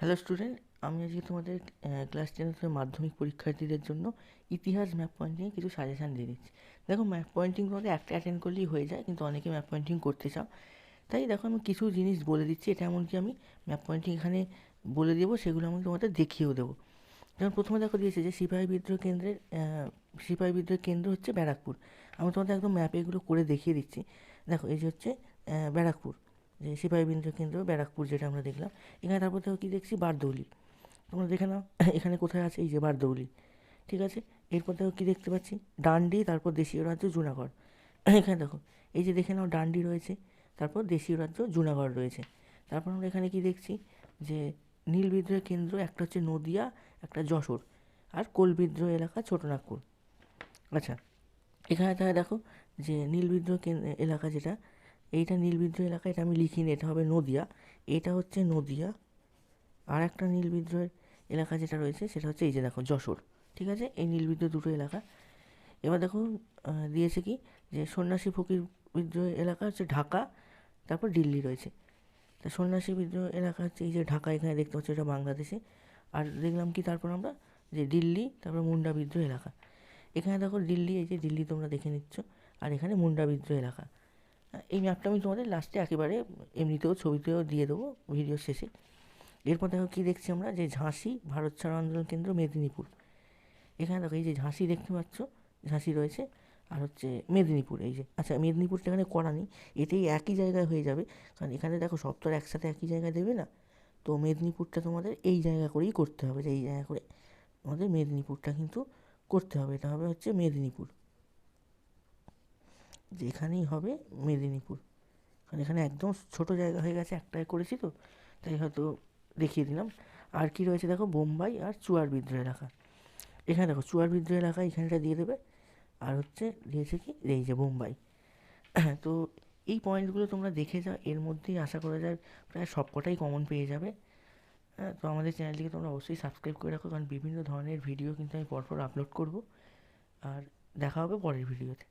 Hello student আমি আজকে তোমাদের ক্লাস টেনের মাধ্যমিক পরীক্ষার্থীদের জন্য ইতিহাস ম্যাপ পয়েন্টিংয়ে কিছু সাজেশান দিয়ে দিচ্ছি। দেখো ম্যাপ পয়েন্টিং তোমাদের একটা অ্যাটেন্ড করলেই হয়ে যায়, কিন্তু অনেকে ম্যাপ পয়েন্টিং করতে চাও। তাই দেখো আমি কিছু জিনিস বলে দিচ্ছি, এটা এমনকি আমি ম্যাপ পয়েন্টিং এখানে বলে দেবো, সেগুলো আমি তোমাদের দেখিয়েও দেবো। যেমন প্রথমে দেখো দিয়েছে যে সিপাহী বিদ্রোহ কেন্দ্রের সিপাহী বিদ্রোহ কেন্দ্র হচ্ছে ব্যারাকপুর। আমি তোমাদের একদম ম্যাপে এগুলো করে দেখিয়ে দিচ্ছি। দেখো এই যে হচ্ছে ব্যারাকপুর। যে সিপাহী বিদ্রোহ কেন্দ্র, ব্যারাকপুর যেটা আমরা দেখলাম। এখানে তারপর দেখো কী দেখছি? বারদৌলি। তোমরা দেখে নাও, এখানে কোথায় আছে? এই যে বারদৌলি। ঠিক আছে? এরপর দেখো কী দেখতে পাচ্ছি? ডান্ডি, তারপর দেশীয় রাজ্য জুনাগড়। এখানে দেখো, এই যে দেখে নাও ডান্ডি রয়েছে, তারপর দেশীয় রাজ্য জুনাগড় রয়েছে। তারপর আমরা এখানে কি দেখছি? যে নীল বিদ্রোহের কেন্দ্র, একটা হচ্ছে নদিয়া, একটা যশোর। আর কোল বিদ্রোহ এলাকা ছোটনাগপুর আচ্ছা এখানে তাহলে দেখো যে নীল বিদ্রোহ এলাকা যেটা এইটা নীল বিদ্রোহ এলাকা, এটা আমি লিখিনি, এটা হবে নদিয়া। এটা হচ্ছে নদিয়া। আর একটা নীল বিদ্রোহের এলাকা যেটা রয়েছে, সেটা হচ্ছে এই যে দেখো, যশোর, ঠিক আছে? এই নীল বিদ্রোহ দুটো এলাকা। এবার দেখো দিয়েছে কি? যে সন্ন্যাসী ফকির বিদ্রোহ এলাকা হচ্ছে ঢাকা, তারপর দিল্লি রয়েছে। তা সন্ন্যাসী বিদ্রোহ এলাকা হচ্ছে এই যে ঢাকা, এখানে দেখতে পাচ্ছি এটা বাংলাদেশে। আর দেখলাম কি তারপর আমরা? যে দিল্লি, তারপর মুন্ডা বিদ্রোহ এলাকা। এখানে দেখো দিল্লি, এই যে দিল্লি তোমরা দেখে নিচ্ছ। আর এখানে মুন্ডা বিদ্রোহ এলাকা। এই ম্যাপটা আমি তোমাদের লাস্টে একেবারে এমনিতেও ছবিতেও দিয়ে দেবো ভিডিও শেষে। এরপর দেখো কী দেখছি আমরা? যে ঝাঁসি, ভারত ছাড়ো আন্দোলন কেন্দ্র, মেদিনীপুর। এখানে দেখো এই যে ঝাঁসি দেখতে পাচ্ছ? ঝাঁসি রয়েছে। আর হচ্ছে মেদিনীপুর, এই যে। আচ্ছা মেদিনীপুরটা এখানে করা নেই। এটাই একই জায়গায় হয়ে যাবে। কারণ এখানে দেখো সব তো একসাথে একই জায়গায় দেবে না। তো মেদিনীপুরটা তোমাদের এই জায়গা করেই করতে হবে, যে এই জায়গা করে আমাদের মেদিনীপুরটা কিন্তু করতে হবে। এটা হবে হচ্ছে মেদিনীপুর। যেখানেই হবে মেদিনীপুর। কারণ এখানে একদম ছোটো জায়গা হয়ে গেছে, একটাই করেছি তো, তাই হয়তো দেখিয়ে দিলাম। আর কি রয়েছে দেখো, বোম্বাই আর চুয়ার বিদ্রোহ এলাকা। এখানে দেখো, চুয়ার বিদ্রোহ এলাকা এখানটা দিয়ে দেবে। আর হচ্ছে দিয়েছে কি, এই যে বোম্বাই। তো এই পয়েন্টগুলো তোমরা দেখে যাও এর মধ্যেই আশা করা যায় প্রায় সবকটাই কমন পেয়ে যাবে। হ্যাঁ তো আমাদের চ্যানেলটিকে তোমরা অবশ্যই সাবস্ক্রাইব করে রাখো, কারণ বিভিন্ন ধরনের ভিডিও কিন্তু আমি পরপর আপলোড করব। আর দেখা হবে পরের ভিডিওতে